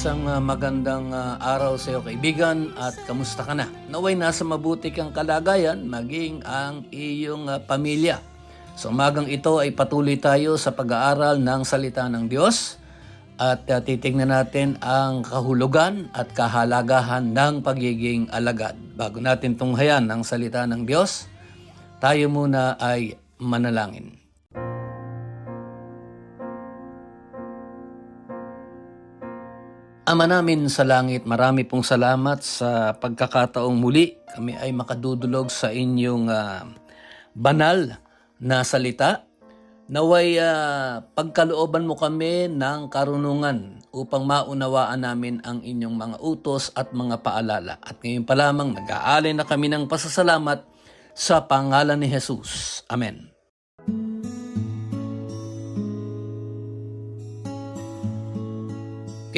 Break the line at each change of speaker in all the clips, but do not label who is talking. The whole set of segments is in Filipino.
Isang ah, magandang ah, araw sa iyo kaibigan at kamusta ka na? Naway nasa mabuti kang kalagayan maging ang iyong ah, pamilya. Sa umagang ito ay patuloy tayo sa pag-aaral ng salita ng Diyos at titignan natin ang kahulugan at kahalagahan ng pagiging alagad. Bago natin tunghayan ang salita ng Diyos, tayo muna ay manalangin. Ama namin sa langit, marami pong salamat sa pagkakataong muli kami ay makadudulog sa inyong ah, banal na salita. Naway ah, pagkalooban mo kami ng karunungan upang maunawaan namin ang inyong mga utos at mga paalala. At ngayon pa lamang nag-aalay na kami ng pasasalamat sa pangalan ni Jesus. Amen.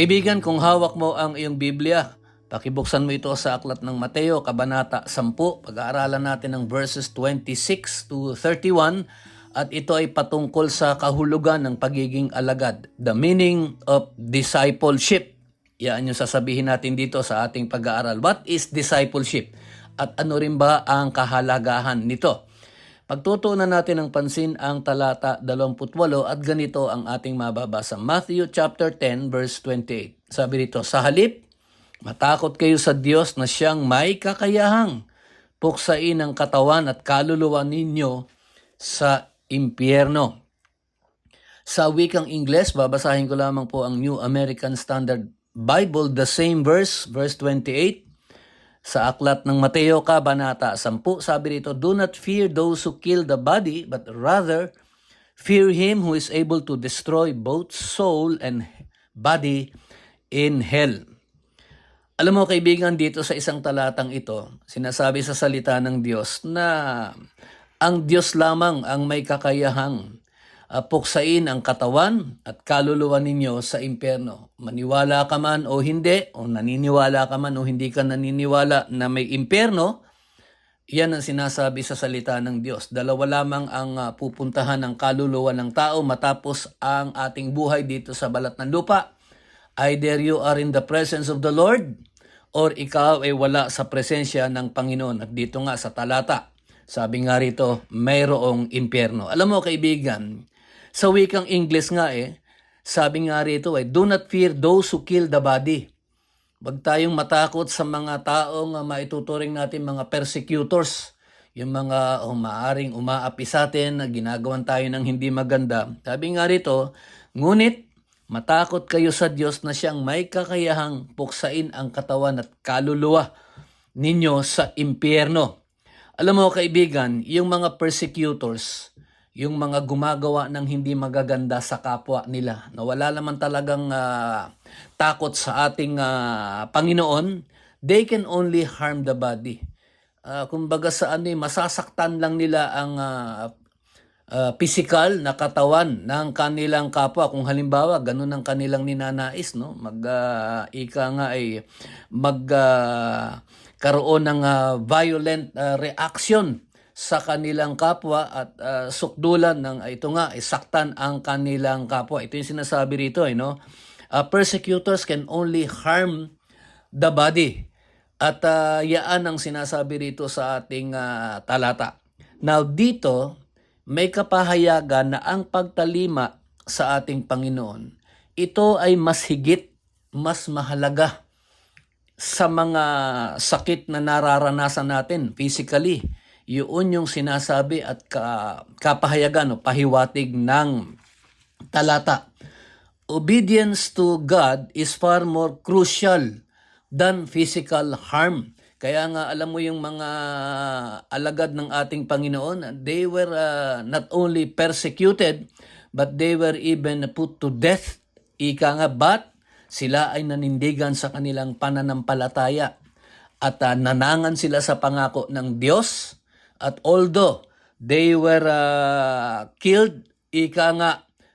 Kaibigan, kung hawak mo ang iyong Biblia, pakibuksan mo ito sa aklat ng Mateo, Kabanata 10. Pag-aaralan natin ng verses 26 to 31 at ito ay patungkol sa kahulugan ng pagiging alagad. The meaning of discipleship. Yan yung sasabihin natin dito sa ating pag-aaral. What is discipleship? At ano rin ba ang kahalagahan nito? Pagtutuunan natin ng pansin ang talata 28 at ganito ang ating mababasa. Matthew chapter 10 verse 28. Sabi dito, sa halip, matakot kayo sa Diyos na siyang may kakayahang puksain ang katawan at kaluluwa ninyo sa impyerno. Sa wikang Ingles, babasahin ko lamang po ang New American Standard Bible, the same verse, verse 28. Sa aklat ng Mateo Kabanata 10, sabi rito, Do not fear those who kill the body, but rather fear him who is able to destroy both soul and body in hell. Alam mo kaibigan dito sa isang talatang ito, sinasabi sa salita ng Diyos na ang Diyos lamang ang may kakayahang uh, puksain ang katawan at kaluluwa ninyo sa impyerno. Maniwala ka man o hindi, o naniniwala ka man o hindi ka naniniwala na may impyerno, yan ang sinasabi sa salita ng Diyos. Dalawa lamang ang uh, pupuntahan ng kaluluwa ng tao matapos ang ating buhay dito sa balat ng lupa. Either you are in the presence of the Lord or ikaw ay wala sa presensya ng Panginoon. At dito nga sa talata, sabi nga rito, mayroong impyerno. Alam mo kaibigan, sa wikang English nga eh, sabi nga rito ay, do not fear those who kill the body. Huwag tayong matakot sa mga taong maituturing natin mga persecutors, yung mga oh, maaring umaapi sa atin na ginagawan tayo ng hindi maganda. Sabi nga rito, ngunit matakot kayo sa Diyos na siyang may kakayahang puksain ang katawan at kaluluwa ninyo sa impyerno. Alam mo kaibigan, yung mga persecutors, yung mga gumagawa ng hindi magaganda sa kapwa nila, na wala naman talagang ah, takot sa ating ah, Panginoon, they can only harm the body. Ah, kumbaga sa ano, eh, masasaktan lang nila ang ah, uh, physical na katawan ng kanilang kapwa. Kung halimbawa, ganun ang kanilang ninanais, no? Mag, ah, ika nga ay mag ah, karoon ng ah, violent ah, reaction sa kanilang kapwa at ah, sukdulan ng ah, ito nga, isaktan ang kanilang kapwa. Ito yung sinasabi rito, eh, no? Ah, persecutors can only harm the body. At ah, yaan ang sinasabi rito sa ating ah, talata. Now dito, may kapahayagan na ang pagtalima sa ating Panginoon, ito ay mas higit, mas mahalaga sa mga sakit na nararanasan natin physically. Yun yung sinasabi at ka, kapahayagan o pahiwatig ng talata. Obedience to God is far more crucial than physical harm. Kaya nga alam mo yung mga alagad ng ating Panginoon, they were uh, not only persecuted, but they were even put to death. Ika nga, but sila ay nanindigan sa kanilang pananampalataya at uh, nanangan sila sa pangako ng Diyos. At although they were uh, killed, ika nga,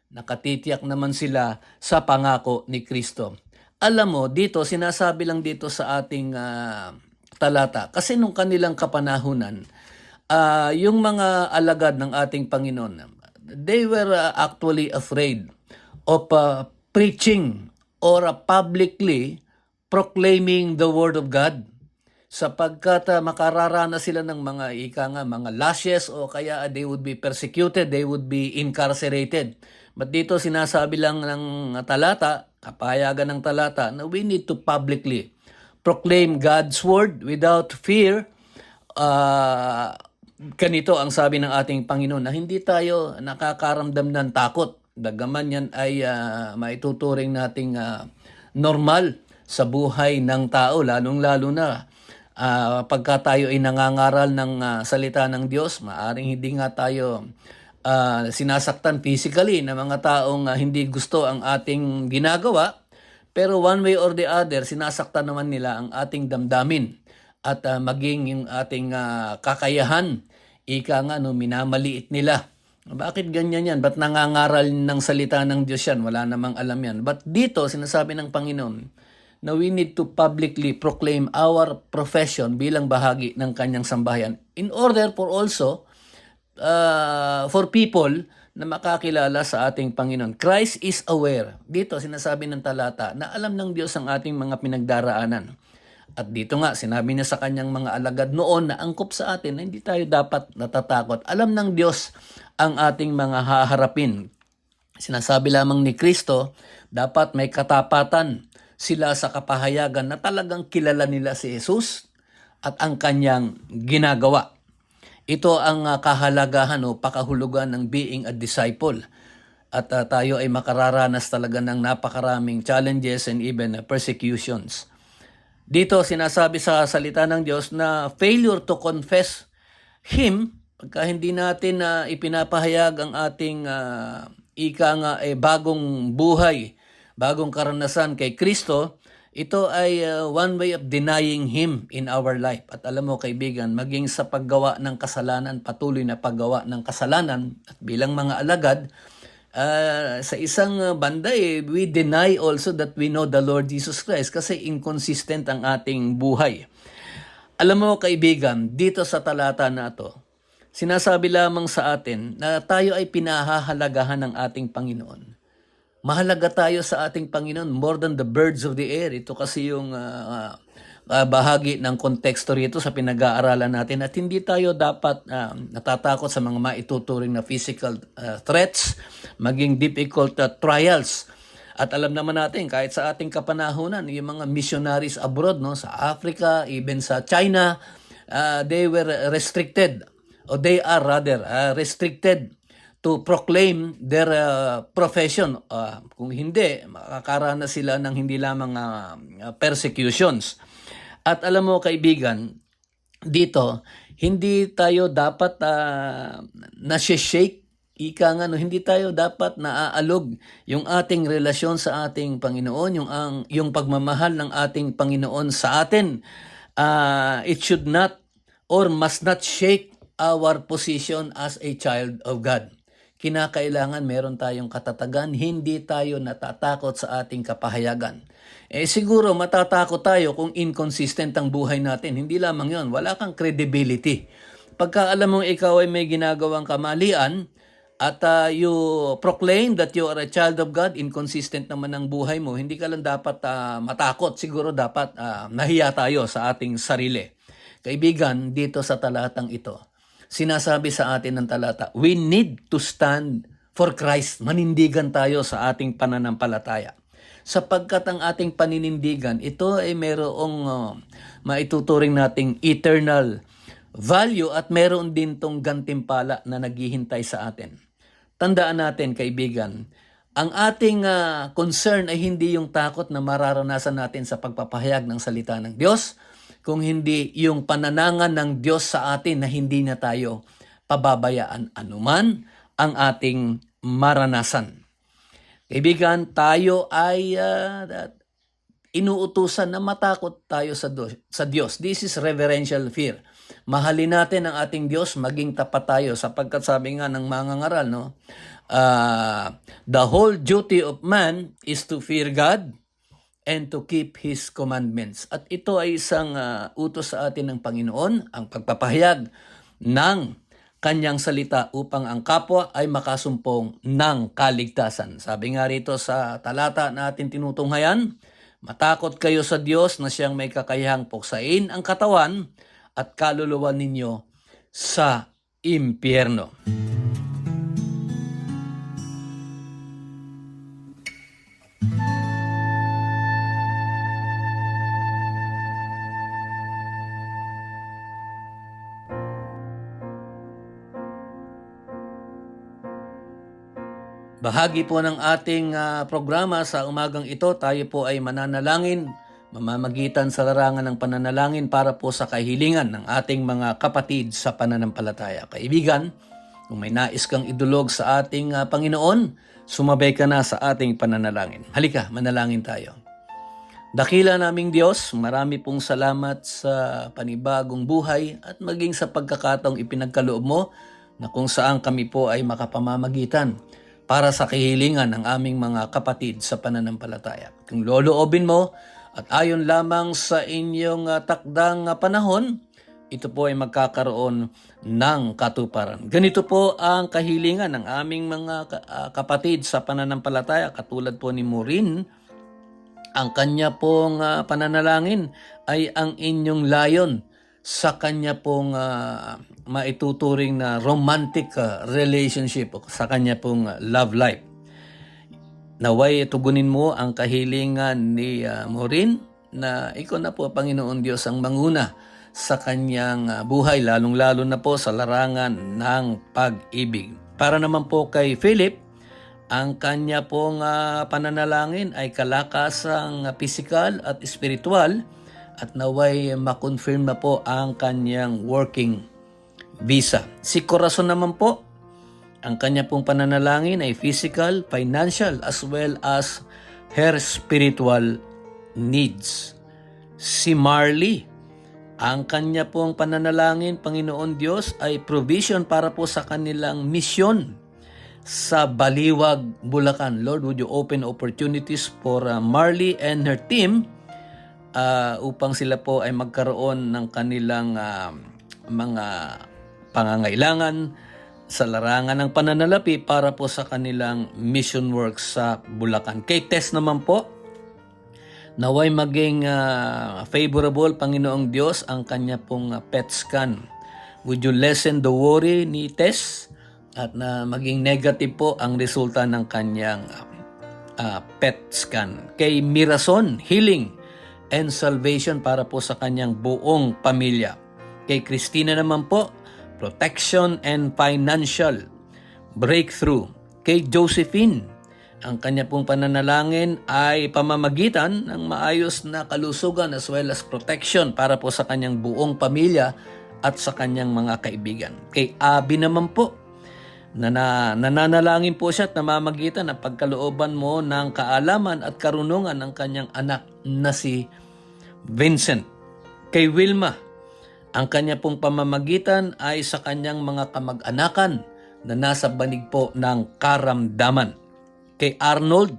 nakatitiyak naman sila sa pangako ni Kristo. Alam mo, dito, sinasabi lang dito sa ating ah, talata, kasi nung kanilang kapanahunan, ah, yung mga alagad ng ating Panginoon, they were ah, actually afraid of ah, preaching or ah, publicly proclaiming the Word of God sapagkat uh, makararana sila ng mga ika nga mga lashes o kaya uh, they would be persecuted, they would be incarcerated. But dito sinasabi lang ng talata, kapahayagan ng talata na we need to publicly proclaim God's word without fear. Uh, ganito ang sabi ng ating Panginoon na hindi tayo nakakaramdam ng takot. Dagaman yan ay uh, maituturing nating uh, normal sa buhay ng tao, lalong-lalo na Ah, pagka tayo ay nangangaral ng ah, salita ng Diyos, maaring hindi nga tayo ah, sinasaktan physically ng mga taong ah, hindi gusto ang ating ginagawa, pero one way or the other, sinasaktan naman nila ang ating damdamin at ah, maging yung ating ah, kakayahan, ika nga no, minamaliit nila. Bakit ganyan yan? Ba't nangangaral ng salita ng Diyos yan? Wala namang alam yan. But dito, sinasabi ng Panginoon, na we need to publicly proclaim our profession bilang bahagi ng kanyang sambahayan in order for also uh, for people na makakilala sa ating Panginoon. Christ is aware. Dito sinasabi ng talata na alam ng Diyos ang ating mga pinagdaraanan. At dito nga, sinabi niya sa kanyang mga alagad noon na angkop sa atin na hindi tayo dapat natatakot. Alam ng Diyos ang ating mga haharapin. Sinasabi lamang ni Kristo, dapat may katapatan sila sa kapahayagan na talagang kilala nila si Jesus at ang kanyang ginagawa. Ito ang uh, kahalagahan o pakahulugan ng being a disciple. At uh, tayo ay makararanas talaga ng napakaraming challenges and even uh, persecutions. Dito sinasabi sa salita ng Diyos na failure to confess Him, pagka hindi natin uh, ipinapahayag ang ating uh, ika nga eh, bagong buhay, bagong karanasan kay Kristo, ito ay uh, one way of denying Him in our life. At alam mo kaibigan, maging sa paggawa ng kasalanan, patuloy na paggawa ng kasalanan, at bilang mga alagad, uh, sa isang banda eh, we deny also that we know the Lord Jesus Christ kasi inconsistent ang ating buhay. Alam mo kaibigan, dito sa talata na to, sinasabi lamang sa atin na tayo ay pinahahalagahan ng ating Panginoon. Mahalaga tayo sa ating Panginoon more than the birds of the air. Ito kasi yung uh, uh, bahagi ng konteksto rito sa pinag-aaralan natin at hindi tayo dapat uh, natatakot sa mga maituturing na physical uh, threats, maging difficult uh, trials. At alam naman natin kahit sa ating kapanahunan, yung mga missionaries abroad no sa Africa, even sa China, uh, they were restricted or they are rather uh, restricted to proclaim their uh, profession. Uh, kung hindi, makakaranas sila ng hindi lamang uh, persecutions. At alam mo kaibigan, dito, hindi tayo dapat uh, nasi-shake ika nga no, hindi tayo dapat naaalog yung ating relasyon sa ating Panginoon, yung ang yung pagmamahal ng ating Panginoon sa atin. Uh, it should not or must not shake our position as a child of God kinakailangan meron tayong katatagan, hindi tayo natatakot sa ating kapahayagan. Eh siguro matatakot tayo kung inconsistent ang buhay natin. Hindi lamang yon, wala kang credibility. Pagka alam mong ikaw ay may ginagawang kamalian, at uh, you proclaim that you are a child of God, inconsistent naman ang buhay mo, hindi ka lang dapat uh, matakot. Siguro dapat uh, nahiya tayo sa ating sarili. Kaibigan, dito sa talatang ito, sinasabi sa atin ng talata, we need to stand for Christ. Manindigan tayo sa ating pananampalataya. Sapagkat ang ating paninindigan, ito ay mayroong uh, maituturing nating eternal value at meron din tong gantimpala na naghihintay sa atin. Tandaan natin, kaibigan, ang ating ah, concern ay hindi yung takot na mararanasan natin sa pagpapahayag ng salita ng Diyos, kung hindi yung pananangan ng Diyos sa atin na hindi na tayo pababayaan anuman ang ating maranasan. Kaibigan, tayo ay ah, inuutusan na matakot tayo sa, do- sa Diyos. This is reverential fear. Mahalin natin ang ating Diyos, maging tapat tayo sapagkat sabi nga ng mga ngaral, no? ah, the whole duty of man is to fear God and to keep His commandments. At ito ay isang ah, utos sa atin ng Panginoon, ang pagpapahayag ng kanyang salita upang ang kapwa ay makasumpong ng kaligtasan. Sabi nga rito sa talata na ating tinutunghayan, matakot kayo sa Diyos na siyang may kakayahang puksain ang katawan at kaluluwa ninyo sa impyerno. Bahagi po ng ating ah, programa sa umagang ito, tayo po ay mananalangin, mamamagitan sa larangan ng pananalangin para po sa kahilingan ng ating mga kapatid sa pananampalataya. Kaibigan, kung may nais kang idulog sa ating ah, Panginoon, sumabay ka na sa ating pananalangin. Halika, manalangin tayo. Dakila naming Diyos, marami pong salamat sa panibagong buhay at maging sa pagkakataong ipinagkaloob mo na kung saan kami po ay makapamamagitan para sa kahilingan ng aming mga kapatid sa pananampalataya. Kung loloobin mo at ayon lamang sa inyong ah, takdang ah, panahon, ito po ay magkakaroon ng katuparan. Ganito po ang kahilingan ng aming mga ah, kapatid sa pananampalataya, katulad po ni Maureen, ang kanya pong pananalangin ay ang inyong layon sa kanya pong ah, maituturing na romantic ah, relationship o sa kanya pong ah, love life. Naway tugunin mo ang kahilingan ni ah, Maureen na ikaw na po Panginoon Diyos ang manguna sa kanyang ah, buhay lalong-lalo na po sa larangan ng pag-ibig. Para naman po kay Philip, ang kanya pong ah, pananalangin ay kalakasang ah, pisikal at espiritual at naway makonfirm na po ang kanyang working visa. Si Corazon naman po, ang kanya pong pananalangin ay physical, financial, as well as her spiritual needs. Si Marley, ang kanya pong pananalangin, Panginoon Diyos, ay provision para po sa kanilang misyon sa Baliwag, Bulacan. Lord, would you open opportunities for uh, Marley and her team uh, upang sila po ay magkaroon ng kanilang uh, mga pangangailangan sa larangan ng pananalapi para po sa kanilang mission work sa Bulacan. Kay Tess naman po, naway maging ah, favorable Panginoong Diyos ang kanya pong ah, PET scan. Would you lessen the worry ni Tess at na maging negative po ang resulta ng kanyang ah, PET scan. Kay Mirason, healing and salvation para po sa kanyang buong pamilya. Kay Christina naman po, protection and financial breakthrough. Kay Josephine, ang kanya pong pananalangin ay pamamagitan ng maayos na kalusugan as well as protection para po sa kanyang buong pamilya at sa kanyang mga kaibigan. Kay Abi naman po, na, na nananalangin po siya at namamagitan ng pagkalooban mo ng kaalaman at karunungan ng kanyang anak na si Vincent. Kay Wilma, ang kanya pong pamamagitan ay sa kanyang mga kamag-anakan na nasa banig po ng karamdaman. Kay Arnold,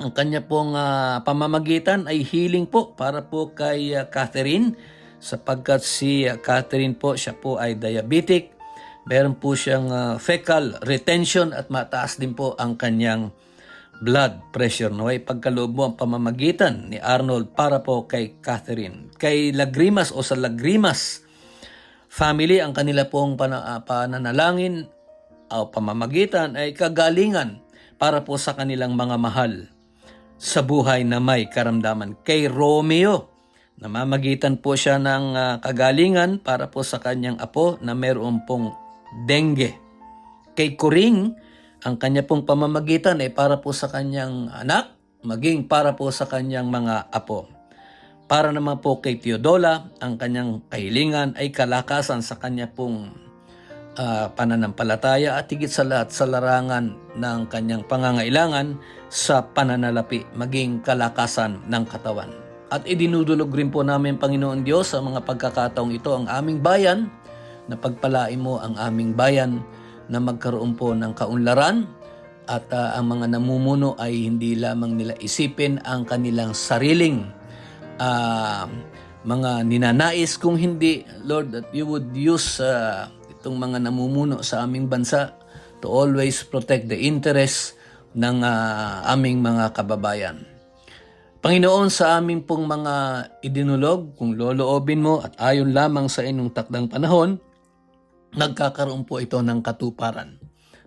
ang kanya pong ah, pamamagitan ay healing po para po kay ah, Catherine sapagkat si ah, Catherine po, siya po ay diabetic. Meron po siyang ah, fecal retention at mataas din po ang kanyang blood pressure. Naway pagkaloob mo ang pamamagitan ni Arnold para po kay Catherine. Kay Lagrimas o sa Lagrimas family, ang kanila pong pana- ah, pananalangin o pamamagitan ay kagalingan para po sa kanilang mga mahal sa buhay na may karamdaman. Kay Romeo, Namamagitan po siya ng ah, kagalingan para po sa kanyang apo na meron pong dengue. Kay Kuring, ang kanya pong pamamagitan ay para po sa kanyang anak, maging para po sa kanyang mga apo. Para naman po kay Teodola, ang kanyang kahilingan ay kalakasan sa kanya pong ah, pananampalataya at higit sa lahat sa larangan ng kanyang pangangailangan sa pananalapi, maging kalakasan ng katawan. At idinudulog rin po namin, Panginoon Diyos, sa mga pagkakataong ito ang aming bayan, na pagpalain mo ang aming bayan na magkaroon po ng kaunlaran at ah, ang mga namumuno ay hindi lamang nila isipin ang kanilang sariling ah, mga ninanais kung hindi Lord that you would use ah, itong mga namumuno sa aming bansa to always protect the interests ng ah, aming mga kababayan. Panginoon, sa aming pong mga idinulog, kung loloobin mo at ayon lamang sa inyong takdang panahon, nagkakaroon po ito ng katuparan.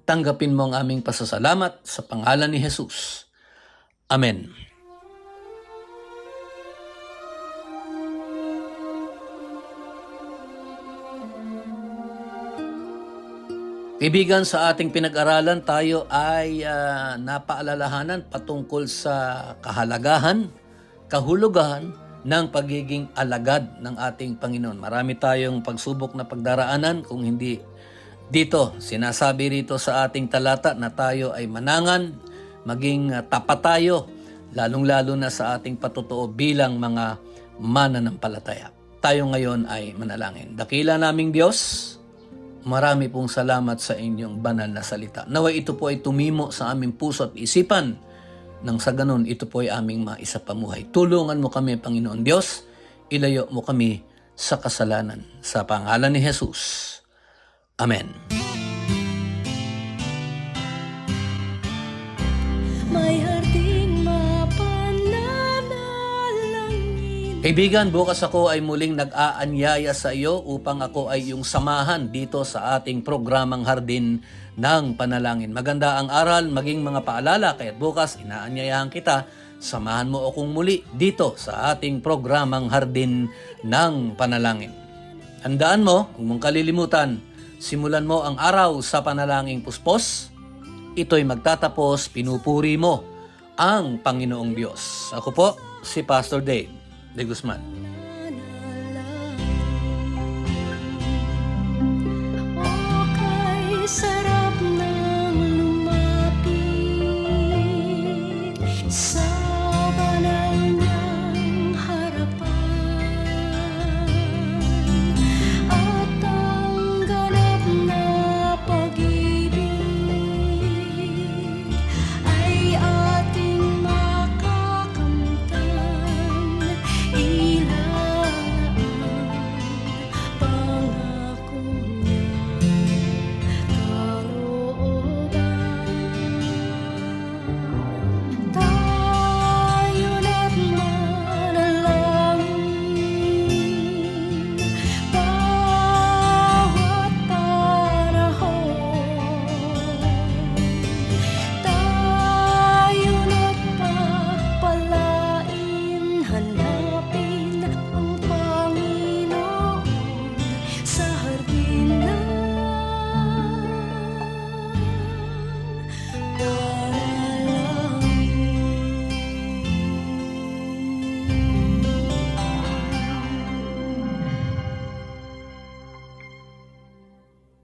Tanggapin mo ang aming pasasalamat sa pangalan ni Jesus. Amen. Kaibigan, sa ating pinag-aralan, tayo ay ah, napaalalahanan patungkol sa kahalagahan, kahulugan ng pagiging alagad ng ating Panginoon. Marami tayong pagsubok na pagdaraanan kung hindi dito. Sinasabi rito sa ating talata na tayo ay manangan, maging ah, tapat tayo, lalong-lalo na sa ating patutuo bilang mga mananampalataya. Tayo ngayon ay manalangin. Dakila naming Diyos, Marami pong salamat sa inyong banal na salita. Naway ito po ay tumimo sa aming puso at isipan. Nang sa ganun, ito po ay aming maisapamuhay. Tulungan mo kami, Panginoon Diyos. Ilayo mo kami sa kasalanan. Sa pangalan ni Jesus. Amen. Kaibigan, bukas ako ay muling nag-aanyaya sa iyo upang ako ay iyong samahan dito sa ating programang Hardin ng Panalangin. Maganda ang aral, maging mga paalala, kaya bukas inaanyayahan kita, samahan mo akong muli dito sa ating programang Hardin ng Panalangin. Handaan mo, huwag mong kalilimutan, simulan mo ang araw sa panalangin puspos, ito'y magtatapos, pinupuri mo ang Panginoong Diyos. Ako po, si Pastor Dave de Guzman.